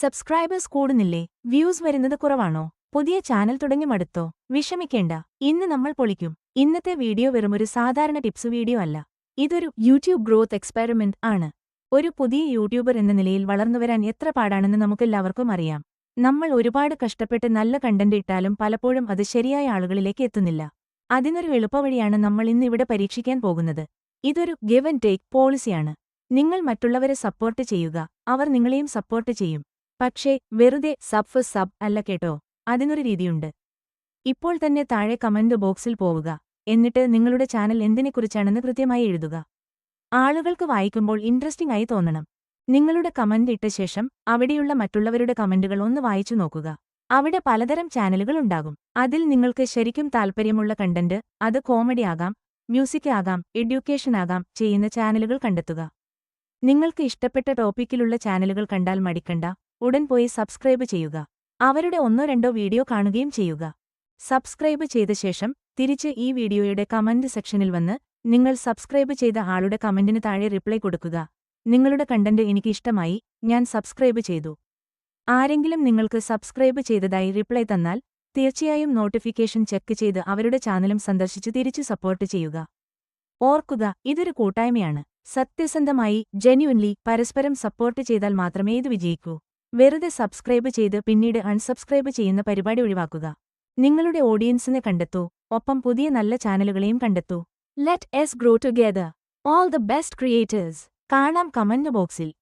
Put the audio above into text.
Subscribers കൂടുന്നില്ലേ? Views വരുന്നത് കുറവാണോ? പുതിയ ചാനൽ തുടങ്ങി മടുത്തോ? വിഷമിക്കേണ്ട. ഇന്ന് നമ്മൾ പൊളിക്കും. ഇന്നത്തെ വീഡിയോ വെറുമൊരു സാധാരണ ടിപ്സ് വീഡിയോ അല്ല. ഇതൊരു യൂട്യൂബ് ഗ്രോത്ത് എക്സ്പെരിമെന്റ് ആണ്. ഒരു പുതിയ യൂട്യൂബർ എന്ന നിലയിൽ വളർന്നുവരാൻ എത്ര പാടാണെന്ന് നമുക്കെല്ലാവർക്കും അറിയാം. നമ്മൾ ഒരുപാട് കഷ്ടപ്പെട്ട് നല്ല കണ്ടന്റ് ഇട്ടാലും പലപ്പോഴും അത് ശരിയായ ആളുകളിലേക്ക് എത്തുന്നില്ല. അതിനൊരു എളുപ്പവഴിയാണ് നമ്മൾ ഇന്നിവിടെ പരീക്ഷിക്കാൻ പോകുന്നത്. ഇതൊരു ഗിവ് ആൻഡ് ടേക്ക് പോളിസിയാണ്. നിങ്ങൾ മറ്റുള്ളവരെ സപ്പോർട്ട് ചെയ്യുക. അവർ നിങ്ങളെയും സപ്പോർട്ട് ചെയ്യും. പക്ഷേ വെറുതെ സബ് ഫു സബ് അല്ല കേട്ടോ. അതിനൊരു രീതിയുണ്ട്. ഇപ്പോൾ തന്നെ താഴെ കമന്റ് ബോക്സിൽ പോവുക. എന്നിട്ട് നിങ്ങളുടെ ചാനൽ എന്തിനെക്കുറിച്ചാണെന്ന് കൃത്യമായി എഴുതുക. ആളുകൾക്ക് വായിക്കുമ്പോൾ ഇൻട്രസ്റ്റിംഗ് ആയി തോന്നണം. നിങ്ങളുടെ കമന്റ് ഇട്ട ശേഷം അവിടെയുള്ള മറ്റുള്ളവരുടെ കമന്റുകൾ ഒന്ന് വായിച്ചു നോക്കുക. അവിടെ പലതരം ചാനലുകൾ ഉണ്ടാകും. അതിൽ നിങ്ങൾക്ക് ശരിക്കും താൽപ്പര്യമുള്ള കണ്ടന്റ് അത് കോമഡി ആകാം മ്യൂസിക് ആകാം എഡ്യൂക്കേഷൻ ആകാം ചെയ്യുന്ന ചാനലുകൾ കണ്ടെത്തുക. നിങ്ങൾക്ക് ഇഷ്ടപ്പെട്ട ടോപ്പിക്കിലുള്ള ചാനലുകൾ കണ്ടാൽ മടിക്കണ്ട. ഉടൻ പോയി സബ്സ്ക്രൈബ് ചെയ്യുക. അവരുടെ ഒന്നോ രണ്ടോ വീഡിയോ കാണുകയും ചെയ്യുക. സബ്സ്ക്രൈബ് ചെയ്ത ശേഷം തിരിച്ച് ഈ വീഡിയോയുടെ കമന്റ് സെക്ഷനിൽ വന്ന് നിങ്ങൾ സബ്സ്ക്രൈബ് ചെയ്ത ആളുടെ കമന്റിന് താഴെ റിപ്ലൈ കൊടുക്കുക. നിങ്ങളുടെ കണ്ടന്റ് എനിക്ക് ഇഷ്ടമായി ഞാൻ സബ്സ്ക്രൈബ് ചെയ്തു. ആരെങ്കിലും നിങ്ങൾക്ക് സബ്സ്ക്രൈബ് ചെയ്തതായി റിപ്ലൈ തന്നാൽ തീർച്ചയായും നോട്ടിഫിക്കേഷൻ ചെക്ക് ചെയ്ത് അവരുടെ ചാനലും സന്ദർശിച്ച് തിരിച്ചു സപ്പോർട്ട് ചെയ്യുക. ഓർക്കുക ഇതൊരു കൂട്ടായ്മയാണ്. സത്യസന്ധമായി ജെന്യുവൻലി പരസ്പരം സപ്പോർട്ട് ചെയ്താൽ മാത്രമേ ഇത് വിജയിക്കൂ. വെറുതെ സബ്സ്ക്രൈബ് ചെയ്ത് പിന്നീട് അൺസബ്സ്ക്രൈബ് ചെയ്യുന്ന പരിപാടി ഒഴിവാക്കുക. നിങ്ങളുടെ ഓഡിയൻസിനെ കണ്ടെത്തൂ. ഒപ്പം പുതിയ നല്ല ചാനലുകളെയും കണ്ടെത്തൂ. Let's grow together all the best creators കാണാം കമന്റ് ബോക്സിൽ.